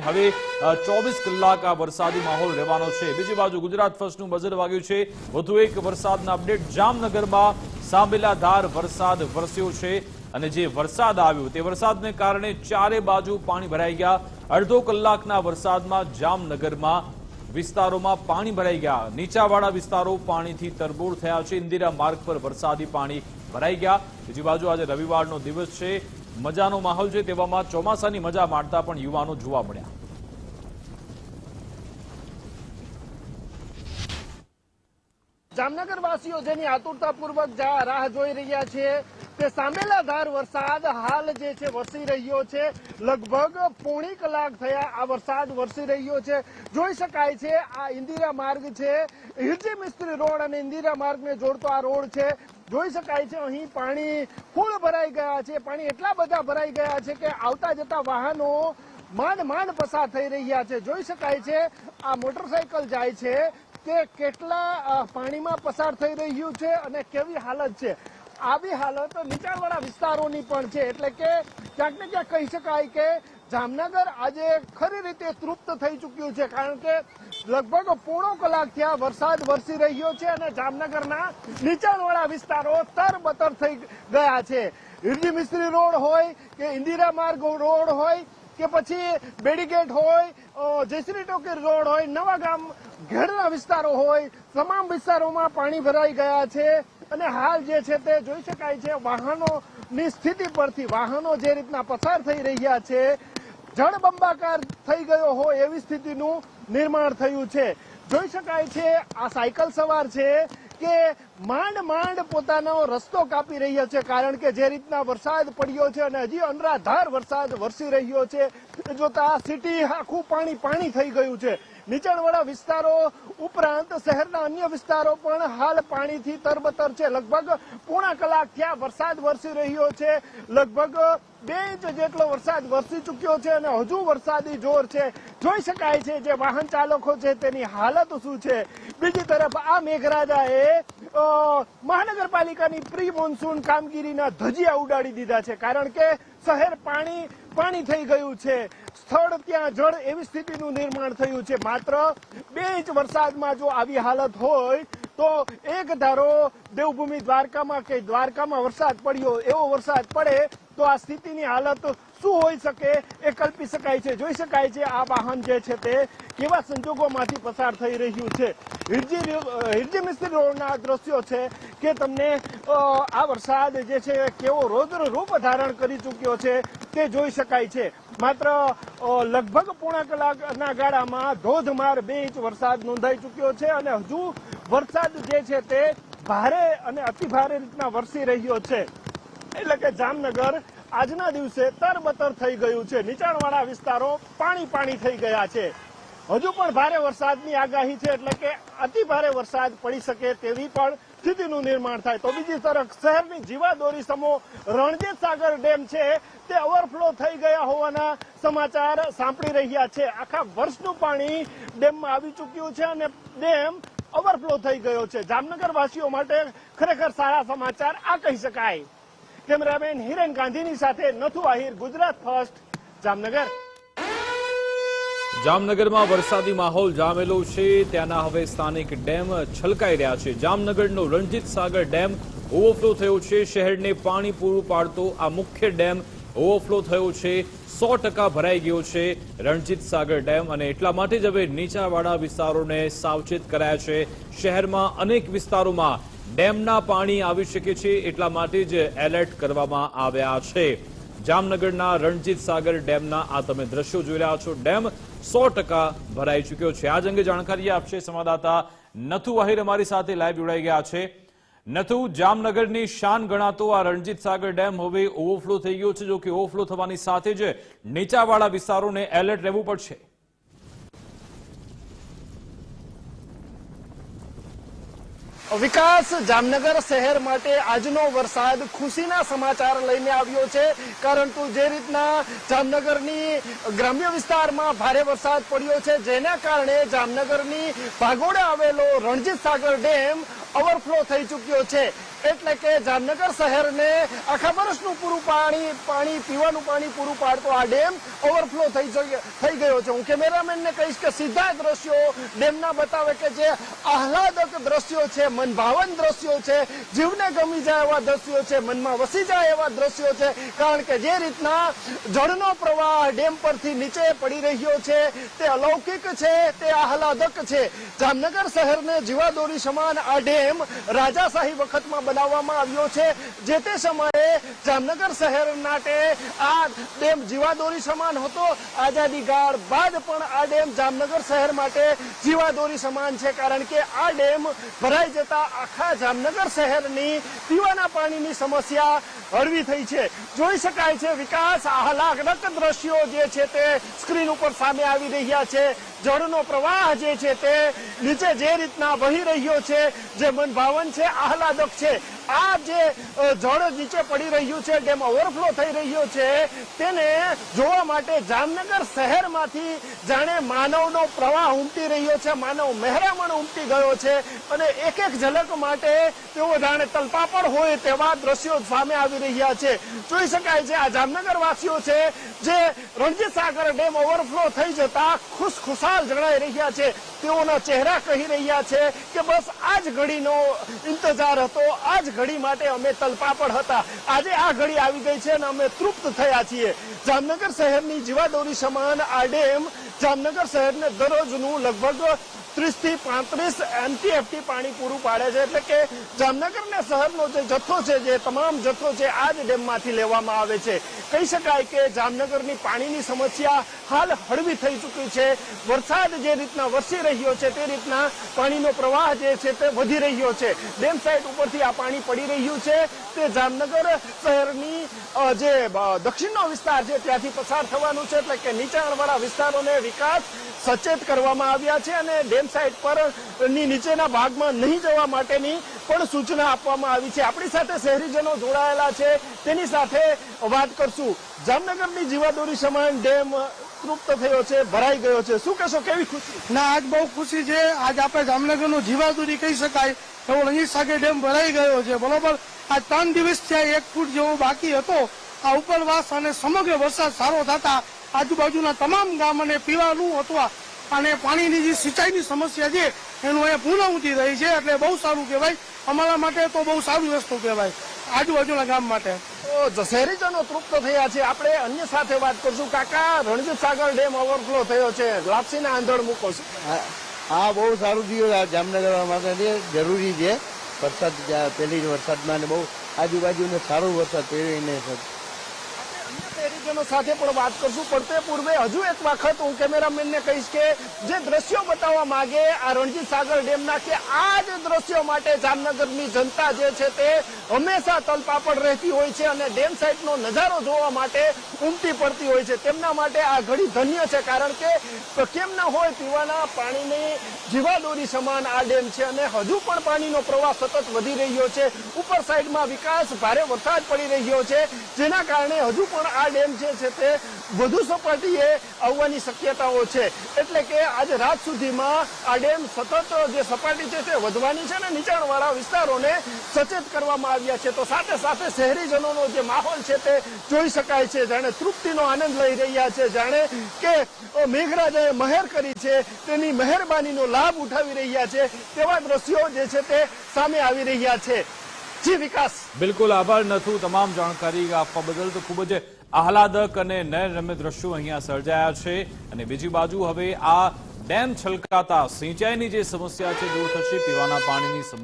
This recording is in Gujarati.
હવે ચોવીસ કલાક આ વરસાદી માહોલ રહેવાનો છે. બીજી બાજુ ગુજરાત ફર્સ્ટનું બજર વાગ્યું છે. વધુ એક વરસાદના અપડેટ. જામનગરમાં સાંભેલાધાર વરસાદ વરસ્યો છે અને જે વરસાદ આવ્યો તે વરસાદને કારણે ચારે બાજુ પાણી ભરાઈ ગયા. અડધો કલાકના વરસાદમાં જામનગરમાં વિસ્તારોમાં પાણી ભરાઈ ગયા. નીચાવાળા વિસ્તારો પાણીથી તરબોળ થયા છે. ઇન્દિરા માર્ગ પર વરસાદી પાણી ભરાઈ ગયા. બીજી બાજુ આજે રવિવારનો દિવસ છે. મજાનો માહોલ છે તેવામાં ચોમાસાની મજા માણતા પણ યુવાનો જોવા મળ્યા. જામનગર વાસીઓ જેની આતુરતાપૂર્વક રાહ જોઈ રહ્યા છે તે સામેલાધાર વરસાદ હાલ જે છે વરસી રહ્યો છે. લગભગ પોણી કલાક થયા આ વરસાદ વરસી રહ્યો છે. જોઈ શકાય છે આ ઇન્દિરા માર્ગ છે. હિરજી મિસ્ત્રી રોડ અને ઇન્દિરા માર્ગને જોડતો આ રોડ છે. જોઈ શકાય છે અહીં પાણી ફૂલ ભરાઈ ગયા છે. પાણી એટલા બધા ભરાઈ ગયા છે કે આવતા જતા વાહનો માંડ માંડ પસાર થઈ રહ્યા છે. જોઈ શકાય છે આ મોટરસાયકલ જાય છે. તે કેટલા પાણીમાં પસાર થઈ રહ્યું છે અને કેવી હાલત છે? આવી હાલત નીચાણવાળા વિસ્તારોની પણ છે. એટલે કે ક્યાંક ને ક્યાંક કહી શકાય કે જામનગર આજે ખરી રીતે તૃપ્ત થઈ ચૂક્યું છે. કારણ કે લગભગ પોણો કલાક થયા વરસાદ વરસી રહ્યો છે અને જામનગરના નીચાણવાળા વિસ્તારો તરબતર થઈ ગયા છે. હિરજી મિસ્ત્રી રોડ હોય કે ઇન્દિરા માર્ગ રોડ હોય કે પછી બેડીગેટ હોય જયશ્રી ટોકીર રોડ હોય, નવા ગામ ઘેડના વિસ્તારો હોય, તમામ વિસ્તારોમાં પાણી ભરાઈ ગયા છે. અને હાલ જે છે તે જોઈ શકાય છે, વાહનોની સ્થિતિ પરથી, વાહનો જે રીતના પસાર થઈ રહ્યા છે જળબંબાકાર થઈ ગયો હોય એવી સ્થિતિનું નિર્માણ થયું છે. જોઈ શકાય છે, આ સાયકલ સવાર છે કે માંડ માંડ પોતાનો રસ્તો કાપી રહ્યા છે, કારણ કે જે રીતના વરસાદ પડ્યો છે અને હજી અનરાધાર વરસાદ વરસી રહ્યો છે, જોતા સિટી આખું પાણી પાણી થઈ ગયું છે. નીચાણવાળા વિસ્તારો ઉપરાંત શહેરના અન્ય વિસ્તારો પણ હાલ પાણીથી તરબતર છે. લગભગ પોણા કલાક થયા વરસાદ વરસી રહ્યો છે. લગભગ બે ઇંચ જેટલો વરસાદ વરસી ચૂક્યો છે અને હજુ વરસાદી જોર છે. જોઈ શકાય છે જે વાહન ચાલકો છે, તેની હાલત શું છે? બીજી તરફ આ મેઘરાજાએ મહાનગરપાલિકાની પ્રી મોન્સૂન કામગીરીના ધજિયા ઉડાડી દીધા છે કારણ કે શહેર પાણી પાણી થઈ ગયું છે. સ્થળ ત્યાં જળ એવી સ્થિતિનું નિર્માણ થયું છે. માત્ર બે ઇંચ વરસાદમાં જો આવી હાલત હોય તો એક ધારો દેવભૂમિ દ્વારકામાં કે દ્વારકામાં વરસાદ પડ્યો એવો વરસાદ પડે તો આ સ્થિતિની હાલત શું હોઈ શકે એ કલ્પી શકાય છે. જોઈ શકાય છે આ વાહન જે છે તે કેવા સંજોગોમાંથી પસાર થઈ રહ્યું છે. હિરજી હિરજી મિસ્ત્રી રોડના દ્રશ્યો છે કે તમને આ વરસાદ જે છે કેવો રૌદ્ર રૂપ ધારણ કરી ચૂક્યો છે તે જોઈ શકાય છે. માત્ર લગભગ પોણા કલાકના ગાળામાં ધોધમાર બે ઇંચ વરસાદ નોંધાઈ ચૂક્યો છે અને હજુ વરસાદ જે છે તે ભારે અને અતિ ભારે રીતના વરસી રહ્યો છે. એટલે કે જામનગર આજના દિવસે તરબતર થઈ ગયું છે. નીચાણવાળા વિસ્તારો પાણી પાણી થઈ ગયા છે. હજુ પણ ભારે વરસાદની આગાહી છે, એટલે કે અતિ ભારે વરસાદ પડી શકે તેવી પણ સ્થિતિનું નિર્માણ થાય. તો બીજી તરફ શહેરની જીવાદોરી સમો રણજીત સાગર ડેમ છે, તે ઓવરફ્લો થઈ ગયા હોવાના સમાચાર સાંપડી રહ્યા છે. આખા વર્ષનું પાણી ડેમમાં આવી ચૂક્યું છે અને ડેમ ઓવરફ્લો થઈ ગયો છે. જામનગર વાસીઓ માટે ખરેખર સારા સમાચાર આ કહી શકાય. કેમેરામેન હિરેન ગાંધીની સાથે નથુ આહિર, ગુજરાત ફર્સ્ટ, જામનગર. જામનગરમાં વરસાદી માહોલ જામેલો છે. ત્યાંના હવે સ્થાનિક ડેમ છલકાઈ રહ્યા છે. જામનગરનો રણજીત સાગર ડેમ ઓવરફ્લો થયો છે. શહેરને પાણી પૂરું પાડતો આ મુખ્ય ડેમ ઓવરફ્લો થયો છે. સો ટકા ભરાઈ ગયો છે રણજીત સાગર ડેમ અને એટલા માટે જ હવે નીચાવાળા વિસ્તારોને સાવચેત કરાયા છે. શહેરમાં અનેક વિસ્તારોમાં ડેમના પાણી આવી શકે છે એટલા માટે જ એલર્ટ કરવામાં આવ્યા છે. જામનગરના રણજીત સાગર ડેમના આ તમે દ્રશ્યો જોઈ રહ્યા છો. ડેમ સો ભરાઈ ચૂક્યો છે. આજ અંગે જાણકારી આપશે સંવાદદાતા નથુ વાહિર અમારી સાથે લાઈવ જોડાઈ ગયા છે. નથુ, જામનગરની શાન ગણાતો આ રણજીત સાગર ડેમ હવે ઓવરફ્લો થઈ ગયો છે. જો કે ઓવરફ્લો થવાની સાથે જ નીચાવાળા વિસ્તારોને એલર્ટ રહેવું પડશે. વિકાસ જામનગર શહેર માટે આજનો વરસાદ ખુશીના સમાચાર લઈને આવ્યો છે. કારણ કે જે રીતના જામનગરની ગ્રામ્ય વિસ્તારમાં ભારે વરસાદ પડ્યો છે, જેના કારણે જામનગરની ભાગોળે આવેલો રણજીત સાગર ડેમ ઓવરફ્લો થઈ ચૂક્યો છે. એટલે કે જામનગર શહેરને આખા વર્ષનું પૂરું પાણી પાણી પીવાનું પાણી પૂરું પાડતો આ ડેમ ઓવરફ્લો થઈ ગયો છે. હું કેમેરામેનને કહીશ કે સીધા દ્રશ્યો ડેમના બતાવે કે જે આહલાદક દ્રશ્યો છે, મનભાવન દ્રશ્યો છે, જીવને ગમી જાય એવા દ્રશ્યો છે, મનમાં વસી જાય એવા દ્રશ્યો છે, કારણ કે જે રીતના જળનો પ્રવાહ ડેમ પરથી નીચે પડી રહ્યો છે, તે અલૌકિક છે, તે આહલાદક છે. જામનગર શહેરને જીવાદોરી સમાન આ ડેમ રાજાશાહી વખતમાં બનાવવામાં આવ્યો છે. જે તે સમયે જામનગર શહેર માટે આ ડેમ જીવાદોરી સમાન હતો. આઝાદી ગાળ બાદ પણ આ ડેમ જામનગર શહેર માટે જીવાદોરી સમાન છે. કારણ કે આ ડેમ ભરાઈ જતા આખા જામનગર શહેરની પીવાના પાણીની સમસ્યા હળવી થઈ છે. જોઈ શકાય છે, વિકાસ આહલાદક દ્રશ્યો જે છે તે સ્ક્રીન ઉપર સામે આવી રહ્યા છે. જળનો પ્રવાહ જે છે તે નીચે જે રીતના વહી રહ્યો છે, જે મનભાવન છે, આહલાદક છે. આ જે જળ નીચે પડી રહ્યું છે ડેમ ઓવરફ્લો થઈ રહ્યો છે, તેને જોવા માટે જામનગર શહેરમાંથી જાણે માનવનો પ્રવાહ ઉમટી રહ્યો છે, માનવ મહેરામણ ઉમટી ગયો છે અને એક એક ઝલક માટે તેઓ જાણે તલપાપડ હોય તેવા દ્રશ્યો સામે આવી રહ્યા છે. જોઈ શકાય છે, આ જામનગર વાસીઓ છે જે રણજીત સાગર ડેમ ઓવરફ્લો થઈ જતા ખુશ ખુશાલ જણાઈ રહ્યા છે. તેઓના ચહેરા કહી રહ્યા છે કે બસ આ જ ઘડીનો ઇંતજાર હતો. આ જ ઘડી માટે અમે તલપાપડ હતા. આજે આ ઘડી આવી ગઈ છે અને અમે તૃપ્ત થયા છીએ. જામનગર શહેરની જીવાદોરી સમાન આ ડેમ જામનગર શહેરને દરરોજનું લગભગ ત્રીસથી પાંત્રીસ એમટીએફટી પાણી પૂરું પાડે છે. એટલે કે જામનગર ને શહેરનો જે જથ્થો છે, જે તમામ જથ્થો છે, આ જ ડેમમાંથી લેવામાં આવે છે. કહી શકાય કે જામનગરની પાણીની સમસ્યા હાલ હળવી થઈ ચૂકી છે. વરસાદ જે રીતના વરસી રહ્યો છે, તે રીતના પાણીનો પ્રવાહ જે છે, તે વધી રહ્યો છે. ડેમ સાઈડ ઉપરથી આ પાણી પડી રહ્યું છે. તે જામનગર શહેરની જે દક્ષિણનો વિસ્તાર છે, ત્યાંથી પસાર થવાનું છે. એટલે કે નીચાણવાળા વિસ્તારોને વિકાસ સચેત કરવામાં આવ્યા છે અને ડેમ સાઇટ પરની નીચેના ભાગમાં નહીં જવા માટેની પણ સૂચના આપવામાં આવી છે. આપણી સાથે શહેરીજનો જોડાયેલા છે. તેની સાથે વાત કરશું. જામનગરની જીવાદોરી સમાન ડેમ તૃપ્ત થયો છે, ભરાઈ ગયો છે. શું કહેશો, કેવી ખુશી? ના, આજ બહુ ખુશી છે. આજ આપણે જામનગરનું જીવાદુરી કહી શકાય. એવો રણજીત સાગર ડેમ ભરાઈ ગયો છે. બરોબર? આ ત્રણ દિવસ થયા એક ફૂટ જેવો બાકી હતો. આ ઉપરવાસ અને સમગ્ર વરસાદ સારો થતા આજુબાજુના તમામ ગામ અને પીવાનું અથવા અને પાણીની જે સિંચાઈની સમસ્યા છે એનું અહીંયા પૂર્ણ રહી છે એટલે બહુ સારું કહેવાય. અમારા માટે તો બહુ સારું વસ્તુ કહેવાય આજુબાજુના ગામ માટે. તો શહેરીજનો તૃપ્ત થયા છે. આપણે અન્ય સાથે વાત કરશું. કાકા રણજીત સાગર ડેમ ઓવરફ્લો થયો છે. લાપસીના આંધણ મૂકો છો. હા બહુ સારું થયું જામનગર માટે જરૂરી છે. વરસાદ પહેલી જ વરસાદમાં ને બહુ આજુબાજુને સારો વરસાદ પડ્યો એને સાથે પણ વાત કરશું. પણ તે પૂર્વે હજુ એક વખત હું કેમેરામેનને કહીશ કે જે દ્રશ્યો બતાવવા માંગે આ રણજીત સાગર ડેમના કે આ જ દ્રશ્યો માટે જામનગરની જનતા જે છે તે હંમેશા તલપાપડ રહેતી હોય છે અને ડેમ સાઇટનો નજારો જોવા માટે ઉમટી પડતી હોય છે. તેમના માટે આ ઘડી ધન્ય છે કારણ કે કેમ ના હોય પીવાના પાણીની જીવાદોરી સમાન આ ડેમ છે અને હજુ પણ પાણીનો પ્રવાહ સતત વધી રહ્યો છે. ઉપર સાઈડમાં વિકાસ ભારે વરસાદ પડી રહ્યો છે. જેના કારણે હજુ પણ આ ડેમ જે છે તે વધુ સપાટીએ આવવાની શક્યતાઓ છે. એટલે કે આજે રાત સુધીમાં આ ડેમ સતત જે સપાટી છે તે વધવાની છે અને નીચાણવાળા વિસ્તારોને સચેત કરવામાં આવ્યા છે. તો સાથે સાથે શહેરીજનોનો જે માહોલ છે તે જોઈ શકાય છે. જાણે તૃપ્તિનો આનંદ લઈ રહ્યા છે. જાણે કે મેઘરાજાએ મહેર કરી છે. તેની મહેરબાનીનો લાભ ઉઠાવી રહ્યા છે. તેવા દ્રશ્યો જે છે તે સામે આવી રહ્યા છે. જી વિકાસ. બિલકુલ આભાર. નથુ તમામ જાણકારી આપવા બદલ તો ખૂબ જ આહલાદક અને નયનરમ્ય દ્રશ્યો અહીંયા સર્જાયા છે. અને બીજી બાજુ હવે આ ડેમ છલકાતા સિંચાઈની જે સમસ્યા છે, દૂર થશે, પીવાના પાણીની સમસ્યા